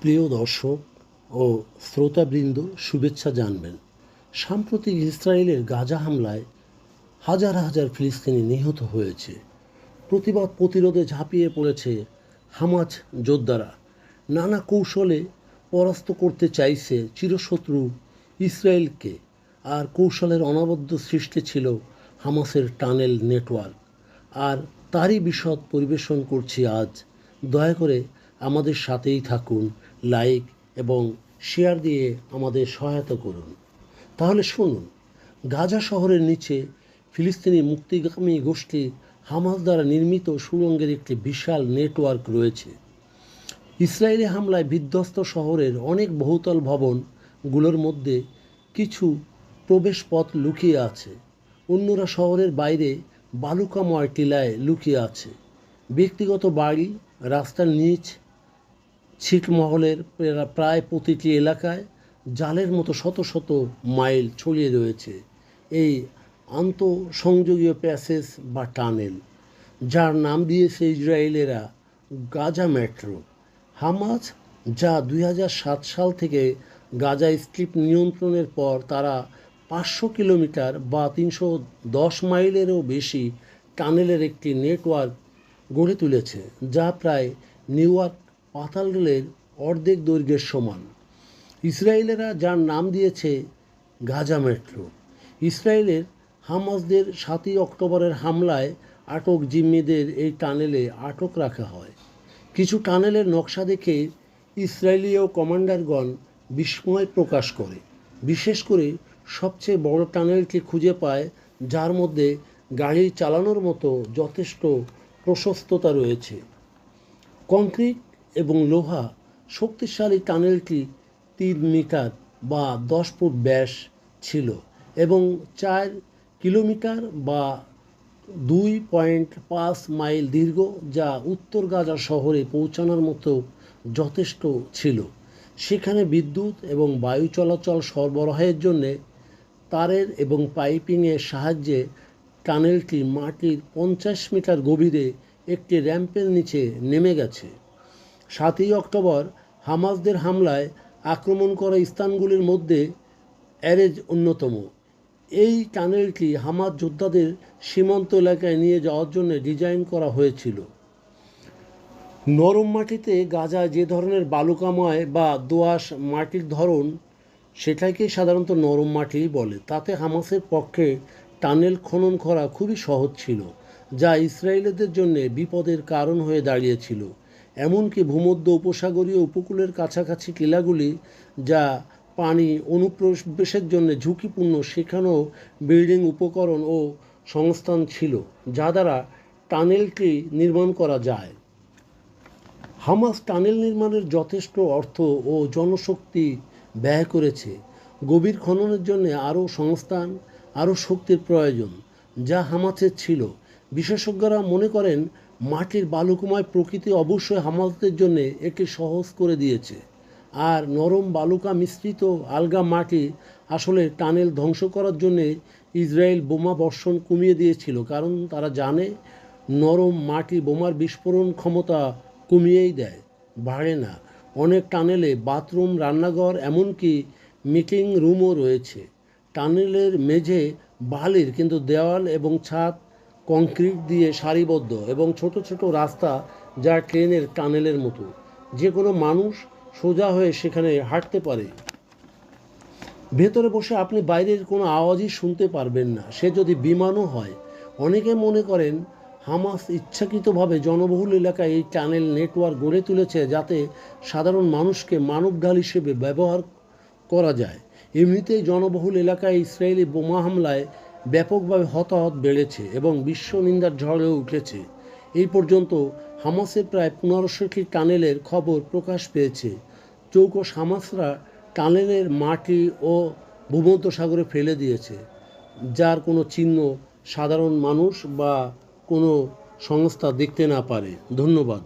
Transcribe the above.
প্রিয় দর্শক ও শ্রোতাবৃন্দ, শুভেচ্ছা জানবেন। সাম্প্রতিক ইসরায়েলের গাজা হামলায় হাজার হাজার ফিলিস্তিনি নিহত হয়েছে। প্রতিবাদ প্রতিরোধে ঝাঁপিয়ে পড়েছে হামাজ যোদ্ধারা। নানা কৌশলে পরাস্ত করতে চাইছে চিরশত্রু ইসরায়েলকে। আর কৌশলের অনবদ্য সৃষ্টি ছিল হামাসের টানেল নেটওয়ার্ক। আর তারই বিশদ পরিবেশন করছি আজ। দয়া করে আমাদের সাথেই থাকুন লাইক এবং শেয়ার দিয়ে আমাদের সহায়তা করুন। তাহলে শুনুন, গাজা শহরের নিচে ফিলিস্তিনি মুক্তিগামী গোষ্ঠী হামাস দ্বারা নির্মিত সুড়ঙ্গের একটি বিশাল নেটওয়ার্ক রয়েছে। ইসরায়েলি হামলায় বিধ্বস্ত শহরের অনেক বহুতল ভবনগুলোর মধ্যে কিছু প্রবেশপথ লুকিয়ে আছে। অন্যরা শহরের বাইরে বালুকাময় টিলায় লুকিয়ে আছে। ব্যক্তিগত বাড়ি, রাস্তার নিচ ছিটমহলের প্রায় প্রতিটি এলাকায় জালের মতো শত শত মাইল ছড়িয়ে রয়েছে এই আন্তঃসংযোগীয় প্যাসেজ বা টানেল, যার নাম দিয়েছে ইসরায়েলেরা গাজা মেট্রো। হামাজ যা দুই হাজার সাত সাল থেকে গাজা স্ট্রিপ নিয়ন্ত্রণের পর তারা পাঁচশো কিলোমিটার বা তিনশো দশ মাইলেরও বেশি টানেলের একটি নেটওয়ার্ক গড়ে তুলেছে, যা প্রায় নিউ ইয়র্ক পাতাল রেলের অর্ধেক দৈর্ঘ্যের সমান। ইসরায়েলেরা যার নাম দিয়েছে গাজা মেট্রো। ইসরায়েলের হামাসদের সাতই অক্টোবরের হামলায় আটক জিম্মিদের এই টানেলে আটক রাখা হয়। কিছু টানেলের নকশা দেখে ইসরায়েলীয় কমান্ডারগণ বিস্ময় প্রকাশ করে। বিশেষ করে সবচেয়ে বড় টানেলটি খুঁজে পায়, যার মধ্যে গাড়ি চালানোর মতো যথেষ্ট প্রশস্ততা রয়েছে। কংক্রিট এবং লোহা শক্তিশালী টানেলটি তিন মিটার বা দশ ফুট ব্যাস ছিল এবং চার কিলোমিটার বা দুই পয়েন্ট পাঁচ মাইল দীর্ঘ, যা উত্তর গাজা শহরে পৌঁছানোর মতো যথেষ্ট ছিল। সেখানে বিদ্যুৎ এবং বায়ু চলাচল সরবরাহের জন্যে তারের এবং পাইপিংয়ের সাহায্যে টানেলটি মাটির পঞ্চাশ মিটার গভীরে একটি র্যাম্পের নিচে নেমে গেছে। সাতই অক্টোবর হামাসদের হামলায় আক্রমণ করা স্থানগুলির মধ্যে অ্যারেজ অন্যতম। এই টানেলটি হামাস যোদ্ধাদের সীমান্ত এলাকায় নিয়ে যাওয়ার জন্য ডিজাইন করা হয়েছিল। নরম মাটিতে গাজায় যে ধরনের বালুকাময় বা দোআঁশ মাটির ধরন, সেটাকে সাধারণত নরম মাটি বলে। তাতে হামাসের পক্ষে টানেল খনন করা খুবই সহজ ছিল, যা ইসরায়েলিদের জন্য বিপদের কারণ হয়ে দাঁড়িয়েছিল। এমনকি ভূমধ্য উপসাগরীয় উপকূলের কাছাকাছি টিলাগুলি যা পানি অনুপ্রবেশের জন্য ঝুঁকিপূর্ণ, সেখানেও বিল্ডিং উপকরণ ও সংস্থান ছিল, যা দ্বারা টানেলটি নির্মাণ করা যায়। হামাস টানেল নির্মাণের যথেষ্ট অর্থ ও জনশক্তি ব্যয় করেছে। গভীর খননের জন্য আরও সংস্থান, আরও শক্তির প্রয়োজন, যা হামাসের ছিল। বিশেষজ্ঞরা মনে করেন মাটির বালুকময় প্রকৃতি অবশ্যই হামাসদের জন্য একে সহজ করে দিয়েছে। আর নরম বালুকা মিশ্রিত আলগা মাটি আসলে টানেল ধ্বংস করার জন্যে ইসরায়েল বোমা বর্ষণ কমিয়ে দিয়েছিল, কারণ তারা জানে নরম মাটি বোমার বিস্ফোরণ ক্ষমতা কমিয়েই দেয়। বাড়ে না, অনেক টানেলে বাথরুম, রান্নাঘর, এমনকি মিটিং রুমও রয়েছে। টানেলের মেঝে বালির, কিন্তু দেওয়াল এবং ছাদ কংক্রিট দিয়ে সারিবদ্ধ এবং ছোট ছোট রাস্তা যা ট্রেনের টানেলের মতো। যে কোনো মানুষ সোজা হয়ে সেখানে হাঁটতে পারে। ভেতরে বসে আপনি বাইরের কোনো আওয়াজই শুনতে পারবেন না। সে যদি বিমানও হয়, অনেকে মনে করেন হামাস ইচ্ছাকৃতভাবে জনবহুল এলাকায় এই টানেল নেটওয়ার্ক গড়ে তুলেছে যাতে সাধারণ মানুষকে মানবঢাল হিসেবে ব্যবহার করা যায়। এমনিতেই জনবহুল এলাকায় ইসরায়েলি বোমা হামলায় ব্যাপকভাবে হতাহত বেড়েছে এবং বিশ্ব নিন্দার ঝড়েও উঠেছে। এই পর্যন্ত হামাসের প্রায় পনেরোশোটি টানেলের খবর প্রকাশ পেয়েছে। চৌকস হামাসরা টানেলের মাটি ও ভূমধ্যসাগরে ফেলে দিয়েছে, যার কোনো চিহ্ন সাধারণ মানুষ বা কোনো সংস্থা দেখতে না পারে। ধন্যবাদ।